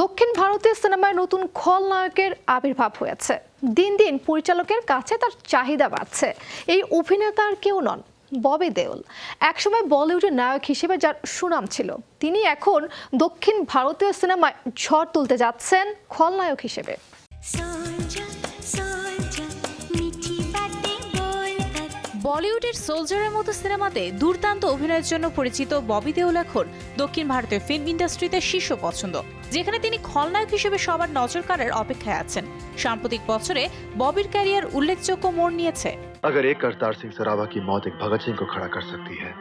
দক্ষিণ ভারতীয় সিনেমায় নতুন খলনায়কের আবির্ভাব হয়েছে। দিন দিন পরিচালকের কাছে তার চাহিদা বাড়ছে। এই অভিনেতার কেউ নন, ববি দেওল। একসময় বলিউডের নায়ক হিসেবে যার সুনাম ছিল, তিনি এখন দক্ষিণ ভারতীয় সিনেমায় ঝড় তুলতে যাচ্ছেন খলনায়ক হিসেবে। বলিউডের সোলজারের মতো সিনেমাতে দুর্দান্ত অভিনয়ের জন্য পরিচিত ববি দেওল এখন দক্ষিণ ভারতের ফিল্ম ইন্ডাস্ট্রিতে শীর্ষ পছন্দ যেখানে তিনি খলনায়ক হিসেবে সবার নজর কাড়ার অপেক্ষায় আছেন সাম্প্রতিক বছরে ববির ক্যারিয়ার উল্লেখযোগ্য মোড় নিয়েছে अगर एक करतार सिंह सराभा की मौत एक भगत सिंह को खड़ा कर सकती है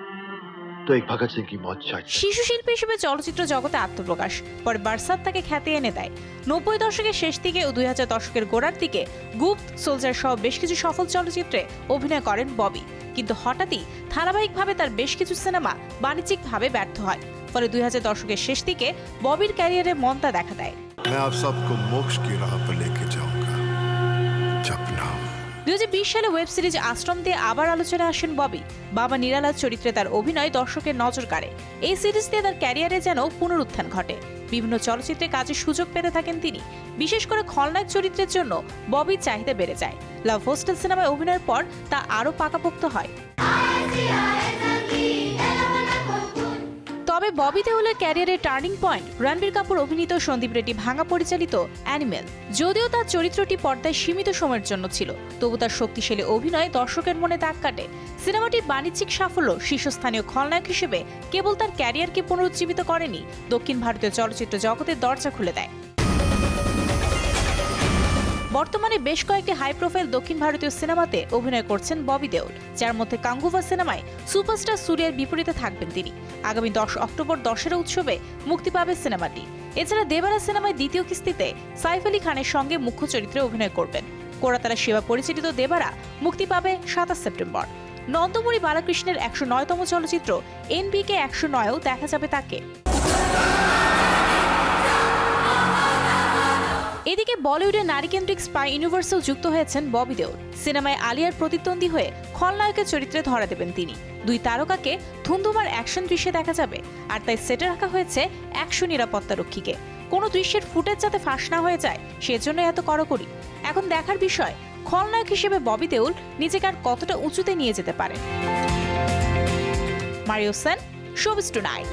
तो एक भगत सिंह की मौत शायद শিশু শিল্পী হিসেবে চলচ্চিত্র জগতে আত্মপ্রকাশ পরে বারসাত তাকে খ্যাতি এনে দেয় নব্বই দশকের শেষ দিকে ও দুই হাজার দশকের গোড়ার দিকে গুপ্ত সোলজার সহ বেশ কিছু সফল চলচ্চিত্রে অভিনয় করেন ববি কিন্তু হঠাৎই ধারাবাহিকভাবে তার বেশ কিছু সিনেমা বাণিজ্যিকভাবে ব্যর্থ হয় ফলে দুই হাজার দশকের শেষ দিকে ববির ক্যারিয়ারে মন্দা দেখা দেয় मैं आप सबको मोक्ष की राह पर लेके जाऊंगा जपना দুই সালে ওয়েব সিরিজ আশ্রম দিয়ে আবার আলোচনা আসেন ববি। বাবা নিরালার চরিত্রে তার অভিনয় দর্শকের নজর কাড়ে। এই সিরিজ দিয়ে তার ক্যারিয়ারে যেন পুনরুত্থান ঘটে। বিভিন্ন চলচ্চিত্রে কাজের সুযোগ পেতে থাকেন তিনি। বিশেষ করে খলনায়ক চরিত্রের জন্য ববির চাহিদা বেড়ে যায়। লাভ হোস্টেল সিনেমায় অভিনয়ের পর তা আরও পাকাপোক্ত হয়। তবে ববি দেওলের ক্যারিয়ারের টার্নিং পয়েন্ট, রণবীর কাপুর অভিনীত সন্দীপ রেড্ডি ভাঙা পরিচালিত অ্যানিমেল। যদিও তার চরিত্রটি পর্দায় সীমিত সময়ের জন্য ছিল, তবু তার শক্তিশালী অভিনয় দর্শকের মনে দাগ কাটে। সিনেমাটি বাণিজ্যিক সাফল্য শীর্ষস্থানীয় খলনায়ক হিসেবে কেবল তার ক্যারিয়ারকে পুনরুজ্জীবিত করেনি, দক্ষিণ ভারতীয় চলচ্চিত্র জগতের দরজা খুলে দেয়। বর্তমানে বেশ কয়েকটি হাই প্রোফাইল দক্ষিণ ভারতীয় সিনেমাতে অভিনয় করছেন ববি দেওল, যার মধ্যে কাঙ্গুভা সিনেমায় সুপারস্টার সূর্যের বিপরীতে থাকবেন তিনি। আগামী দশ অক্টোবর দশেরা উৎসবে মুক্তি পাবে সিনেমাটি। এছাড়া দেবারা সিনেমায় দ্বিতীয় কিস্তিতে সাইফ আলী খানের সঙ্গে মুখ্য চরিত্রে অভিনয় করবেন। কোরাতারা সেবা পরিচালিত দেবারা মুক্তি পাবে সাতাশ সেপ্টেম্বর। নন্দমুরি বালাকৃষ্ণের একশো নয়তম চলচ্চিত্র এনবিকে একশো নয়ও দেখা যাবে তাকে। এদিকে বলিউডের নারীকেন্দ্রিক স্পাই ইউনিভার্সেও যুক্ত হয়েছেন ববি দেওল। সিনেমায় আলিয়ার প্রতিদ্বন্দ্বী হয়ে খলনায়কের চরিত্রে ধরা দেবেন তিনি। দুই তারকাকে ধুন্ধুমার অ্যাকশন দৃশ্যে দেখা যাবে, আর তাই সেটে রাখা হয়েছে একশো নিরাপত্তা রক্ষীকে। কোনো দৃশ্যের ফুটেজ যাতে ফাঁস না হয়ে যায়, সেজন্য এত কড়াকড়ি। এখন দেখার বিষয়, খলনায়ক হিসেবে ববি দেউল নিজেকে আর কতটা উঁচুতে নিয়ে যেতে পারে? Mario Sen showbiz tonight